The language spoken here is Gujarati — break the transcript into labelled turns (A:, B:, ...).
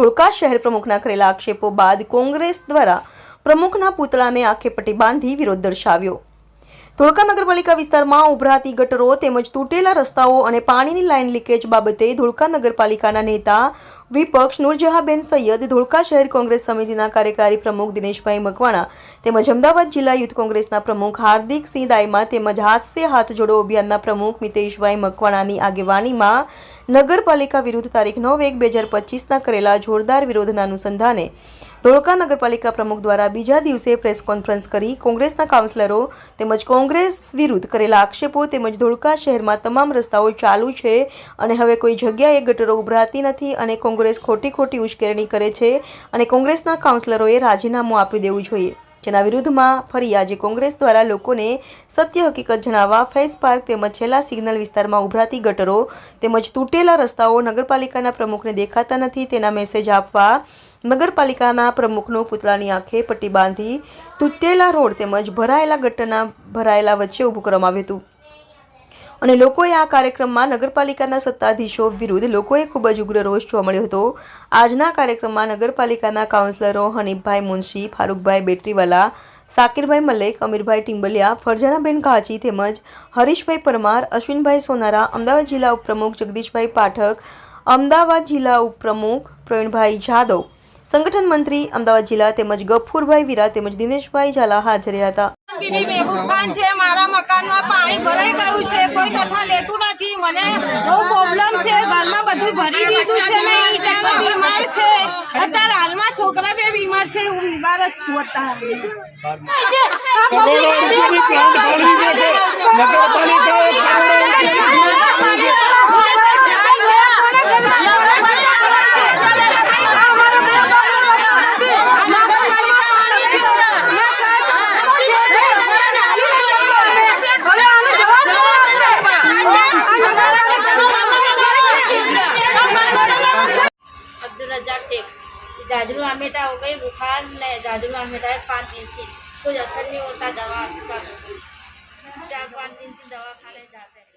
A: ધોળકા શહેર પ્રમુખના કરેલા આક્ષેપો બાદ કોંગ્રેસ દ્વારા પ્રમુખના પુતળાને આંખે પટ્ટી બાંધી વિરોધ દર્શાવ્યો. ધોળકા નગરપાલિકા વિસ્તારમાં ઉભરાતી ગટરો તેમજ તૂટેલા રસ્તાઓ અને પાણીની લાઇન લીકેજ બાબતે ધોળકા નગરપાલિકાના નેતા વિપક્ષ નૂરજહાબેન સૈયદ, ધોળકા શહેર કોંગ્રેસ સમિતિના કાર્યકારી પ્રમુખ દિનેશભાઈ મકવાણા તેમજ અમદાવાદ જિલ્લા યુથ કોંગ્રેસના પ્રમુખ હાર્દિકસિંહ દાયમા તેમજ હાથસે હાથ જોડો અભિયાનના પ્રમુખ મિતેશભાઈ મકવાણાની આગેવાનીમાં નગરપાલિકા વિરુદ્ધ તારીખ નવ એક બે હજાર પચીસના કરેલા જોરદાર વિરોધના અનુસંધાને ધોળકા નગરપાલિકા પ્રમુખ દ્વારા બીજા દિવસે પ્રેસ કોન્ફરન્સ કરી કોંગ્રેસના કાઉન્સિલરો તેમજ કોંગ્રેસ વિરુદ્ધ કરેલા આક્ષેપો તેમજ ધોળકા શહેરમાં તમામ રસ્તાઓ ચાલુ છે અને હવે કોઈ જગ્યાએ ગટરો ઉભરાતી નથી અને કોંગ્રેસ ખોટી ખોટી ઉશ્કેરણી કરે છે અને કોંગ્રેસના કાઉન્સિલરોએ રાજીનામું આપી દેવું જોઈએ. જેના વિરુદ્ધમાં ફરી આજે કોંગ્રેસ દ્વારા લોકોને સત્ય હકીકત જણાવવા ફેસ પાર્ક તેમજ છેલ્લા સિગ્નલ વિસ્તારમાં ઉભરાતી ગટરો તેમજ તૂટેલા રસ્તાઓ નગરપાલિકાના પ્રમુખને દેખાતા નથી તેના મેસેજ આપવા નગરપાલિકાના પ્રમુખનો પુતળાની આંખે પટ્ટી બાંધી તૂટેલા રોડ તેમજ ભરાયેલા ગટરના ભરાયેલા વચ્ચે ઊભું કરવામાં આવ્યું હતું. અને લોકોએ આ કાર્યક્રમમાં નગરપાલિકાના સત્તાધીશો વિરુદ્ધ લોકોએ ખૂબ જ ઉગ્ર રોષ જોવા મળ્યો હતો. આજના કાર્યક્રમમાં નગરપાલિકાના કાઉન્સિલરો હનીફભાઈ મુનશી, ફારૂકભાઈ બેટરીવાલા, સાકિરભાઈ મલેક, અમીરભાઈ ટિંબલિયા ફરજાણાબેન કાચી તેમજ હરીશભાઈ પરમાર, અશ્વિનભાઈ સોનારા, અમદાવાદ જિલ્લા ઉપપ્રમુખ જગદીશભાઈ પાઠક, અમદાવાદ જિલ્લા ઉપપ્રમુખ પ્રવીણભાઈ જાદવ સંગઠન મંત્રી અમદાવાદ જિલ્લા તેમજ ગફુરભાઈ વીરા તેમજ દિનેશભાઈ ઝાલા હાજર રહ્યા હતા.
B: છે મારા મકાનમાં પાણી ભરાઈ ગયું છે કોઈ તથા લેતું નથી. મને બહુ પ્રોબ્લેમ છે ઘરમાં બધું ભરી દીધું છે ને બીમાર છે. અત્યારે હાલમાં છોકરા બે બીમાર છે હું બીમાર જ છું અત્યારે.
C: जाजरू आमेटा हो गई बुखार नहीं जाजरू आमेटा है पाँच दिन से कुछ असर नहीं होता दवा का चार पाँच दिन से दवा खाने जाते हैं